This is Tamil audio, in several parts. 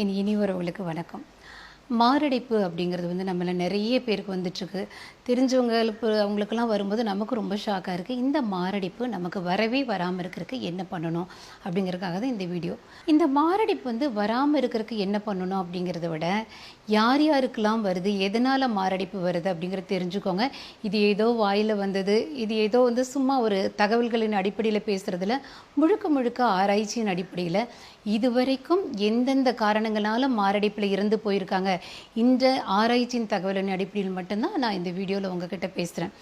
என் இனிவரவுகளுக்கு வணக்கம். மாரடைப்பு அப்படிங்கிறது வந்து நம்மள நிறைய பேருக்கு வந்துட்டுருக்கு. தெரிஞ்சவங்களுக்கு அவங்களுக்கெல்லாம் வரும்போது நமக்கு ரொம்ப ஷாக்காக இருக்குது இந்த மாரடைப்பு நமக்கு வரவே வராமல் இருக்கிறதுக்கு என்ன பண்ணணும் அப்படிங்கிறதுக்காக தான் இந்த வீடியோ இந்த மாரடைப்பு வந்து வராமல் இருக்கிறதுக்கு என்ன பண்ணணும் அப்படிங்கிறத விட யார் யாருக்கெல்லாம் வருது எதனால் மாரடைப்பு வருது அப்படிங்கிறத தெரிஞ்சுக்கோங்க. இது ஏதோ வாயில் வந்தது இது ஏதோ வந்து சும்மா ஒரு தகவல்களின் அடிப்படையில் பேசுகிறதுல முழுக்க முழுக்க ஆராய்ச்சியின் அடிப்படையில் இதுவரைக்கும் எந்தெந்த காரணங்களால் மாரடைப்பில் இறந்து போயிருக்காங்க இந்த ஆராய்ச்சியின் தகவலின் அடிப்படையில் மட்டும்தான் நான் இந்த வீடியோவில் உங்ககிட்ட பேசுகிறேன்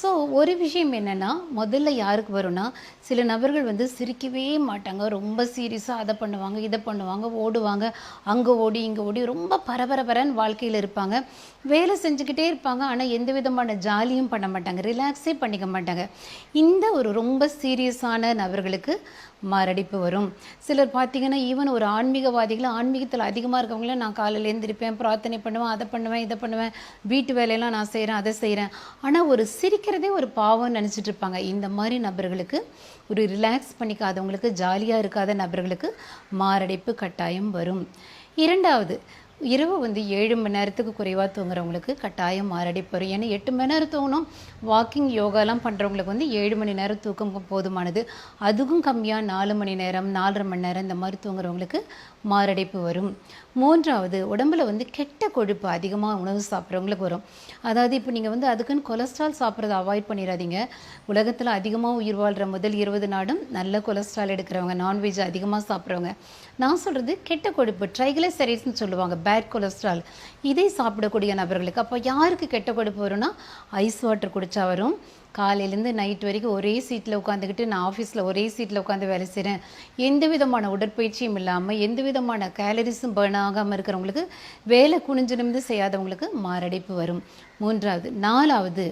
ஸோ ஒரு விஷயம் என்னென்னா முதல்ல யாருக்கு வரும்னா சில நபர்கள் வந்து சிரிக்கவே மாட்டாங்க. ரொம்ப சீரியஸாக அதை பண்ணுவாங்க இதை பண்ணுவாங்க ஓடுவாங்க. அங்கே ஓடி இங்கே ஓடி ரொம்ப பரபரபரன்னு வாழ்க்கையில் இருப்பாங்க. வேலை செஞ்சுக்கிட்டே இருப்பாங்க ஆனால் எந்த விதமான ஜாலியும் பண்ண மாட்டாங்க. ரிலாக்ஸே பண்ணிக்க மாட்டாங்க. இந்த ஒரு ரொம்ப சீரியஸான நபர்களுக்கு மாரடைப்பு வரும். சிலர் பார்த்தீங்கன்னா ஈவன் ஒரு ஆன்மீகவாதிகள் ஆன்மீகத்தில் அதிகமாக இருக்கவங்கள நான் காலையில் எழுந்திருப்பேன் பிரார்த்தனை பண்ணுவேன் அதை பண்ணுவேன் இதை பண்ணுவேன் வீட்டு வேலையெல்லாம் நான் செய்கிறேன் அதை செய்கிறேன் ஆனால் ஒரு சிரிக்கிறதே ஒரு பாவம்னு நினச்சிட்டு இருப்பாங்க. இந்த மாதிரி நபர்களுக்கு ஒரு ரிலாக்ஸ் பண்ணிக்காதவங்களுக்கு ஜாலியாக இருக்காத நபர்களுக்கு மாரடைப்பு கட்டாயம் வரும். இரண்டாவது இரவு வந்து ஏழு மணி நேரத்துக்கு குறைவாக தூங்குறவங்களுக்கு கட்டாயம் மாரடைப்பு. வரும் ஏன்னா எட்டு மணி நேரம் தூங்கணும். வாக்கிங் யோகாலாம் பண்ணுறவங்களுக்கு வந்து ஏழு மணி நேரம் தூக்கம் போதுமானது. அதுவும் கம்மியாக நாலு மணி நேரம் நாலரை மணி நேரம் இந்த மாதிரி தூங்குறவங்களுக்கு மாரடைப்பு வரும். மூன்றாவது உடம்புல வந்து கெட்ட கொழுப்பு அதிகமாக உணவு சாப்பிட்றவங்களுக்கு வரும். அதாவது இப்போ நீங்கள் வந்து அதுக்குன்னு கொலஸ்ட்ரால் சாப்பிட்றத அவாய்ட் பண்ணிடாதீங்க உலகத்தில் அதிகமாக உயிர் வாழ்கிற முதல் இருபது நாடும் நல்ல கொலஸ்ட்ரால் எடுக்கிறவங்க நான்வெஜ் அதிகமாக சாப்பிட்றவங்க. நான் சொல்கிறது கெட்ட கொழுப்பு ட்ரைகிளைசரைட்ஸ்னு சொல்லுவாங்க பேட் கொலஸ்ட்ரால் இதை சாப்பிடக்கூடிய நபர்களுக்கு அப்போ யாருக்கு கெட்ட கொழுப்பு வரும்னா ஐஸ் வாட்டர் குடித்தா வரும். காலையிலேருந்து நைட் வரைக்கும் ஒரே சீட்டில் உட்காந்துக்கிட்டு நான் ஆஃபீஸில் ஒரே சீட்டில் உட்காந்து வேலை செய்கிறேன் எந்த விதமான உடற்பயிற்சியும் இல்லாமல் எந்த விதமான கேலரிஸும் பேர்ன் ஆகாமல் இருக்கிறவங்களுக்கு வேலை குனிஞ்சு நிமிந்து செய்யாதவங்களுக்கு மாரடைப்பு வரும். மூன்றாவது நாலாவது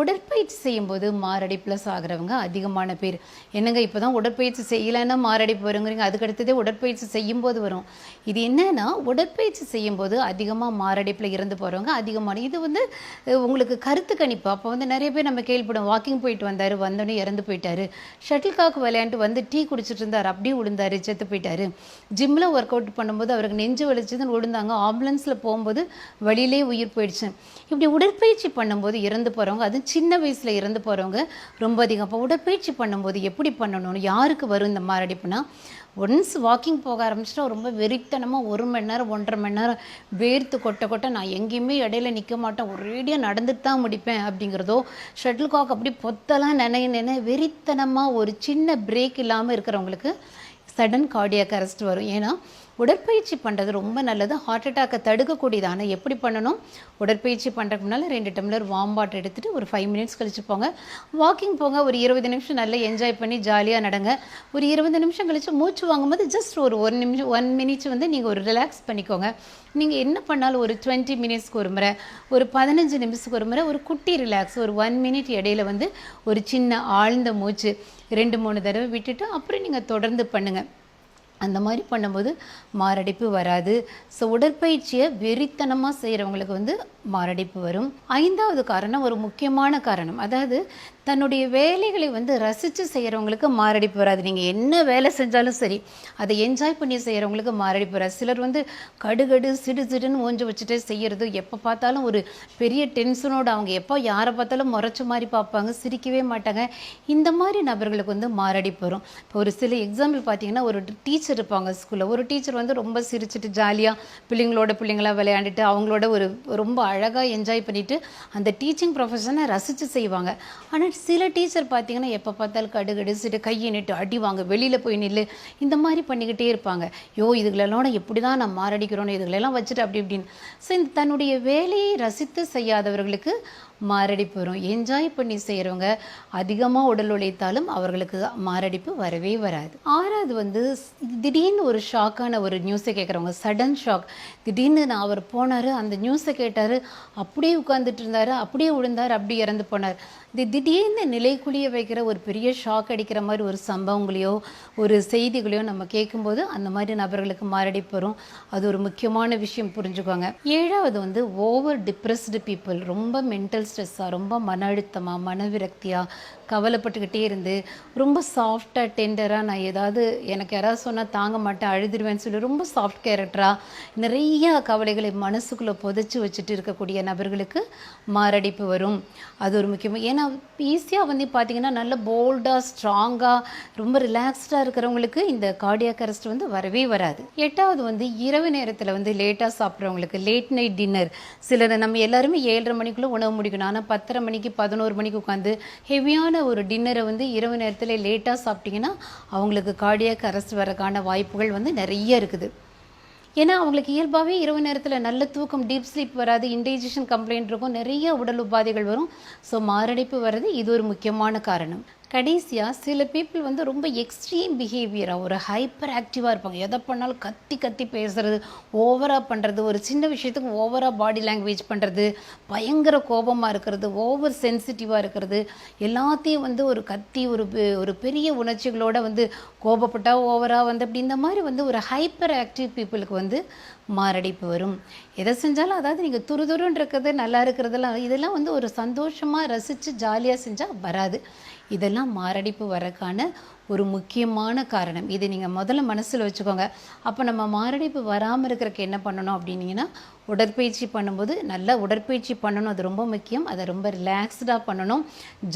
உடற்பயிற்சி செய்யும்போது மாரடைப்பில் சாகிறவங்க அதிகமான பேர். என்னங்க இப்போ தான் உடற்பயிற்சி செய்யலைன்னா மாரடைப்பு வருங்கிறீங்க? அதுக்கடுத்ததே உடற்பயிற்சி செய்யும்போது வரும். இது என்னன்னா உடற்பயிற்சி செய்யும்போது அதிகமாக மாரடைப்பில் இறந்து போகிறவங்க அதிகமான. இது வந்து உங்களுக்கு கருத்து கணிப்பு. அப்போ வந்து நிறைய பேர் நம்ம கேள்விப்படும் வாக்கிங் போயிட்டு வந்தார் வந்தோடனே இறந்து போயிட்டாரு. ஷட்டில் காக் விளையாண்டு வந்து டீ குடிச்சிட்டு இருந்தார் அப்படியே விழுந்தார் செத்து போயிட்டார். ஜிம்மில் ஒர்க் அவுட் பண்ணும்போது அவருக்கு நெஞ்சு வலிச்சதுன்னு விழுந்தாங்க. ஆம்புலன்ஸில் போகும்போது வழியிலே உயிர் போயிடுச்சு. இப்படி உடற்பயிற்சி பண்ணும்போது இறந்து போகிறவங்க அது சின்ன வயசில் இறந்து போகிறவங்க ரொம்ப அதிகம். அப்போ உடற்பயிற்சி பண்ணும்போது எப்படி பண்ணணும் யாருக்கு வரும் இந்த மாரடைப்புனா ஒன்ஸ் வாக்கிங் போக ஆரம்பிச்சிட்டா ரொம்ப வெறித்தனமாக ஒரு மணி நேரம் ஒன்றரை மணி நேரம் வேர்த்து கொட்ட கொட்ட நான் எங்கேயுமே இடையில நிற்க மாட்டேன். ஒரேடியாக நடந்துட்டு தான் முடிப்பேன் அப்படிங்கிறதோ ஷட்டில் காக் அப்படி பொத்தலாம் நினைய நினை வெறித்தனமாக ஒரு சின்ன பிரேக் இல்லாமல் இருக்கிறவங்களுக்கு சடன் கார்டியாக் அரெஸ்ட் வரும். ஏன்னா உடற்பயிற்சி பண்ணுறது ரொம்ப நல்லது. ஹார்ட் அட்டாக்கை தடுக்கக்கூடியது ஆனால் எப்படி பண்ணணும்? உடற்பயிற்சி பண்ணுறதுக்கு முன்னால் ரெண்டு டம்ளர் வார்ம் வாட்டர் எடுத்துகிட்டு ஒரு ஃபைவ் மினிட்ஸ் கழிச்சு போங்க. வாக்கிங் போங்க. ஒரு இருபது நிமிஷம் நல்லா என்ஜாய் பண்ணி ஜாலியாக நடங்க. ஒரு இருபது நிமிஷம் கழிச்சு மூச்சு வாங்கும்போது ஜஸ்ட் ஒரு ஒரு நிமிஷம் ஒன் மினிட்ஸ் வந்து நீங்கள் ஒரு ரிலாக்ஸ் பண்ணிக்கோங்க. நீங்கள் என்ன பண்ணாலும் ஒரு டுவெண்ட்டி மினிட்ஸ்க்கு ஒரு முறை ஒரு பதினஞ்சு நிமிஷத்துக்கு ஒரு முறை ஒரு குட்டி ரிலாக்ஸ் ஒரு ஒன் மினிட் இடையில வந்து ஒரு சின்ன ஆழ்ந்த மூச்சு ரெண்டு மூணு தடவை விட்டுட்டு அப்புறம் நீங்கள் தொடர்ந்து பண்ணுங்கள் அந்த மாதிரி பண்ணும்போது மாரடைப்பு வராது. ஸோ உடற்பயிற்சியை வெறித்தனமாக செய்கிறவங்களுக்கு வந்து மாரடைப்பு வரும். ஐந்தாவது காரணம் ஒரு முக்கியமான காரணம். அதாவது தன்னுடைய வேலைகளை வந்து ரசித்து செய்கிறவங்களுக்கு மாரடைப்பு வராது. நீங்கள் என்ன வேலை செஞ்சாலும் சரி அதை என்ஜாய் பண்ணி செய்கிறவங்களுக்கு மாரடைப்பு வராது. சிலர் வந்து கடுகடு சிடு சிடுன்னு ஓஞ்சு வச்சுட்டே செய்கிறது எப்போ பார்த்தாலும் ஒரு பெரிய டென்ஷனோடு அவங்க எப்போ யாரை பார்த்தாலும் முறைச்ச மாதிரி பார்ப்பாங்க சிரிக்கவே மாட்டாங்க. இந்த மாதிரி நபர்களுக்கு வந்து மாரடைப்பு வரும். இப்போ ஒரு சில எக்ஸாம்பிள் பார்த்தீங்கன்னா ஒரு டீச்சர் இருப்பாங்க ஸ்கூலில் ஒரு டீச்சர் வந்து ரொம்ப சிரிச்சிட்டு ஜாலியாக பிள்ளைங்களோட பிள்ளைங்களா விளையாண்டுட்டு அவங்களோட ஒரு ரொம்ப அழகாக என்ஜாய் பண்ணிவிட்டு அந்த டீச்சிங் ப்ரொஃபஷனை ரசித்து செய்வாங்க. ஆனால் சில டீச்சர் பார்த்தீங்கன்னா எப்போ பார்த்தாலும் கடுகடு சிட்டு கையை நிட்டு அடிவாங்க வெளியில் போய் நில்லு இந்த மாதிரி பண்ணிக்கிட்டே இருப்பாங்க. யோ இதுகளெல்லாம் எப்படி தான் நான் மாரடிக்கிறோன்னு இதுகளெல்லாம் வச்சுட்டு அப்படி இப்படின்னு. ஸோ இந்த தன்னுடைய வேலையை ரசித்து செய்யாதவர்களுக்கு மாரடைப்பு வரும். என்ஜாய் பண்ணி செய்கிறவங்க அதிகமாக உடல் உழைத்தாலும் அவர்களுக்கு மாரடைப்பு வரவே வராது. ஆறாவது வந்து திடீர்னு ஒரு ஷாக்கான ஒரு நியூஸை கேட்குறவங்க சடன் ஷாக் திடீர்னு நான் அவர் போனார் அந்த நியூஸை கேட்டார் அப்படியே உட்காந்துட்டு இருந்தார் அப்படியே விழுந்தார் அப்படியே இறந்து போனார். இது திடீர்னு நிலைக்குழிய வைக்கிற ஒரு பெரிய ஷாக் அடிக்கிற மாதிரி ஒரு சம்பவங்களையோ ஒரு செய்திகளையோ நம்ம கேட்கும்போது அந்த மாதிரி நபர்களுக்கு மாரடைப்பு வரும். அது ஒரு முக்கியமான விஷயம் புரிஞ்சுக்கோங்க. ஏழாவது வந்து ஓவர் டிப்ரெஸ்டு பீப்புள் ரொம்ப மென்டல் ஸ்ட்ரெஸ்ஸாக ரொம்ப மன அழுத்தமாக மனவிரக்தியாக கவலைப்பட்டுக்கிட்டே இருந்து ரொம்ப சாஃப்டாக டெண்டராக நான் ஏதாவது எனக்கு யாராவது சொன்னால் தாங்க மாட்டேன் அழுதுருவேன்னு சொல்லி ரொம்ப சாஃப்ட் கேரக்டராக நிறைய கவலைகளை மனசுக்குள்ளே புதைச்சி வச்சுட்டு இருக்கக்கூடிய நபர்களுக்கு மாரடைப்பு வரும். அது ஒரு முக்கியமாக ஏன்னா ஈஸியாக வந்து பார்த்தீங்கன்னா நல்ல போல்டாக ஸ்ட்ராங்காக ரொம்ப ரிலாக்ஸ்டாக இருக்கிறவங்களுக்கு இந்த கார்டியாக் அரெஸ்ட் வந்து வரவே வராது. எட்டாவது வந்து இரவு நேரத்தில் வந்து லேட்டாக சாப்பிட்றவங்களுக்கு லேட் நைட் டின்னர் சிலர் நம்ம எல்லாருமே ஏழரை மணிக்குள்ளே உணவு முடிக்கணும். ஆனால் பத்தரை மணிக்கு பதினோரு மணிக்கு உட்காந்து ஹெவியான ஒரு டின்னரை வந்து இரவு நேரத்தில் லேட்டாக சாப்பிட்டிங்கன்னா அவங்களுக்கு கார்டியாக் அரெஸ்ட் வரக்கான வாய்ப்புகள் வந்து நிறைய இருக்குது. ஏன்னா அவங்களுக்கு இயல்பாகவே இரவு நேரத்தில் நல்ல தூக்கம் டீப் ஸ்லீப் வராது இன்டைஜஷன் கம்ப்ளைண்ட் இருக்கும் நிறைய உடல் உபாதைகள் வரும். ஸோ மாரடைப்பு வர்றது இது ஒரு முக்கியமான காரணம். கடைசியாக சில பீப்புள் வந்து ரொம்ப எக்ஸ்ட்ரீம் பிஹேவியராக ஒரு ஹைப்பர் ஆக்டிவாக இருப்பாங்க. எதை பண்ணாலும் கத்தி கத்தி பேசுறது ஓவராக பண்ணுறது ஒரு சின்ன விஷயத்துக்கு ஓவராக பாடி லாங்குவேஜ் பண்ணுறது பயங்கர கோபமாக இருக்கிறது ஓவர் சென்சிட்டிவாக இருக்கிறது எல்லாத்தையும் வந்து ஒரு கத்தி ஒரு பெ- ஒரு பெரிய உணர்ச்சிகளோடு வந்து கோபப்பட்டால் ஓவராக வந்து அப்படி இந்த மாதிரி வந்து ஒரு ஹைப்பர் ஆக்டிவ் பீப்புளுக்கு வந்து மாரடைப்பு வரும். எதை செஞ்சாலும் அதாவது நீங்கள் துருதுருன்னு இருக்கிறது நல்லா இருக்கிறதெல்லாம் இதெல்லாம் வந்து ஒரு சந்தோஷமாக ரசித்து ஜாலியாக செஞ்சால் வராது. இதெல்லாம் மாரடைப்பு வரக்கான ஒரு முக்கியமான காரணம். இதை நீங்கள் முதல்ல மனசில் வச்சுக்கோங்க. அப்போ நம்ம மாரடைப்பு வராமல் இருக்கிறதுக்கு என்ன பண்ணணும் அப்படின்னீங்கன்னா உடற்பயிற்சி பண்ணும்போது நல்லா உடற்பயிற்சி பண்ணணும். அது ரொம்ப முக்கியம். அதை ரொம்ப ரிலாக்ஸ்டாக பண்ணணும்.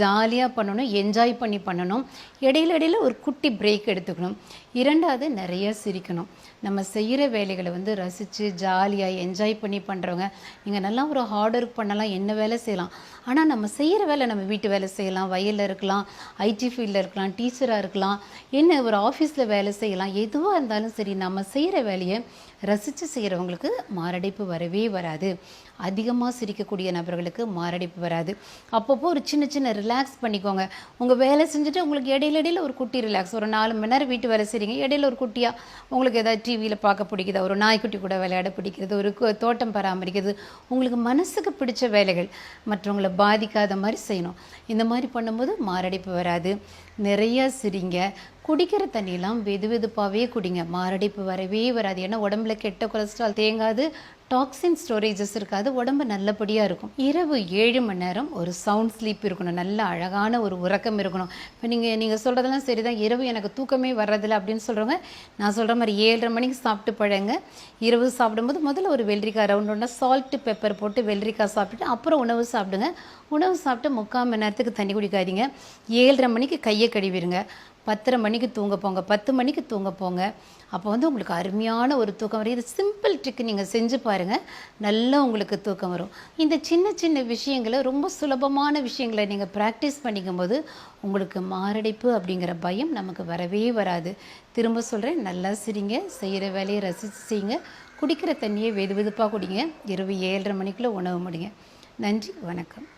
ஜாலியாக பண்ணணும். என்ஜாய் பண்ணி பண்ணணும். இடையில இடையில ஒரு குட்டி பிரேக் எடுத்துக்கணும். இரண்டாவது நிறைய சிரிக்கணும். நம்ம செய்கிற வேலைகளை வந்து ரசித்து ஜாலியாக என்ஜாய் பண்ணி பண்ணுறவங்க நீங்கள் நல்லா ஒரு ஹார்ட் ஒர்க் பண்ணலாம். என்ன வேலை செய்யலாம்? ஆனால் நம்ம செய்கிற வேலை நம்ம வீட்டு வேலை செய்யலாம் வயலில் இருக்கலாம் ஐடி ஃபீல்டில் இருக்கலாம் டீச்சராக இருக்கலாம் என்ன ஒரு ஆஃபீஸில் வேலை செய்யலாம் எதுவாக இருந்தாலும் சரி நம்ம செய்கிற வேலையை ரசித்து செய்கிறவங்களுக்கு மாரடைப்பு வரவே வராது. அதிகமாக சிரிக்கக்கூடிய நபர்களுக்கு மாரடைப்பு வராது. அப்பப்போ ஒரு சின்ன சின்ன ரிலாக்ஸ் பண்ணிக்கோங்க. உங்கள் வேலை செஞ்சுட்டு உங்களுக்கு இடையில இடையில ஒரு குட்டி ரிலாக்ஸ் ஒரு நாலு மணி நேரம் வீட்டு வேலை செய்கிறீங்க இடையில ஒரு குட்டியாக உங்களுக்கு ஏதாவது டிவியில் பார்க்க பிடிக்குதா? ஒரு நாய்க்குட்டி கூட விளையாட பிடிக்கிறது. ஒரு தோட்டம் பராமரிக்கிறது. உங்களுக்கு மனசுக்கு பிடிச்ச வேலைகள் மற்றவங்களை பாதிக்காத மாதிரி செய்யணும். இந்த மாதிரி பண்ணும்போது மாரடைப்பு வராது. நிறையா சிரிங்க. குடிக்கிற தண்ணியெல்லாம் வெது வெதுப்பாகவே குடிங்க. மாரடைப்பு வரவே வராது. ஏன்னா உடம்புல கெட்ட கொலஸ்ட்ரால் தேங்காது டாக்ஸின் ஸ்டோரேஜஸ் இருக்காது உடம்பு நல்லபடியாக இருக்கும். இரவு ஏழு மணி நேரம் ஒரு சவுண்ட் ஸ்லீப் இருக்கணும். நல்ல அழகான ஒரு உறக்கம் இருக்கணும். இப்போ நீங்கள் நீங்கள் சொல்கிறதெல்லாம் சரிதான். இரவு எனக்கு தூக்கமே வர்றதில்ல அப்படின்னு சொல்கிறவங்க நான் சொல்கிற மாதிரி ஏழரை மணிக்கு சாப்பிட்டு பழங்க இரவு சாப்பிடும்போது முதல்ல ஒரு வெள்ளரிக்காய் ரவுண்ட் ஒன்றா சால்ட்டு பெப்பர் போட்டு வெள்ளரிக்காய் சாப்பிட்டுட்டு அப்புறம் உணவு சாப்பிடுங்க. உணவு சாப்பிட்டு முக்கால் மணி நேரத்துக்கு தண்ணி குடிக்காதீங்க. ஏழரை மணிக்கு கையை கழுவிடுங்க. பத்தரை மணிக்கு தூங்க போங்க பத்து மணிக்கு தூங்க போங்க. அப்போ வந்து உங்களுக்கு அருமையான ஒரு தூக்கம் வரும். இது சிம்பிள் ட்ரிக் நீங்கள் செஞ்சு பாருங்கள் நல்லா உங்களுக்கு தூக்கம் வரும். இந்த சின்ன சின்ன விஷயங்களை ரொம்ப சுலபமான விஷயங்களை நீங்கள் ப்ராக்டிஸ் பண்ணிக்கும்போது உங்களுக்கு மாரடைப்பு அப்படிங்கிற பயம் நமக்கு வரவே வராது. திரும்ப சொல்கிறேன் நல்லா சிரிங்க செய்கிற வேலையை ரசித்து செய்யுங்க. குடிக்கிற தண்ணியை வெது வெதுப்பாக குடிங்க. இரவு ஏழரை மணிக்குள்ளே உணவு முடிங்க. நன்றி வணக்கம்.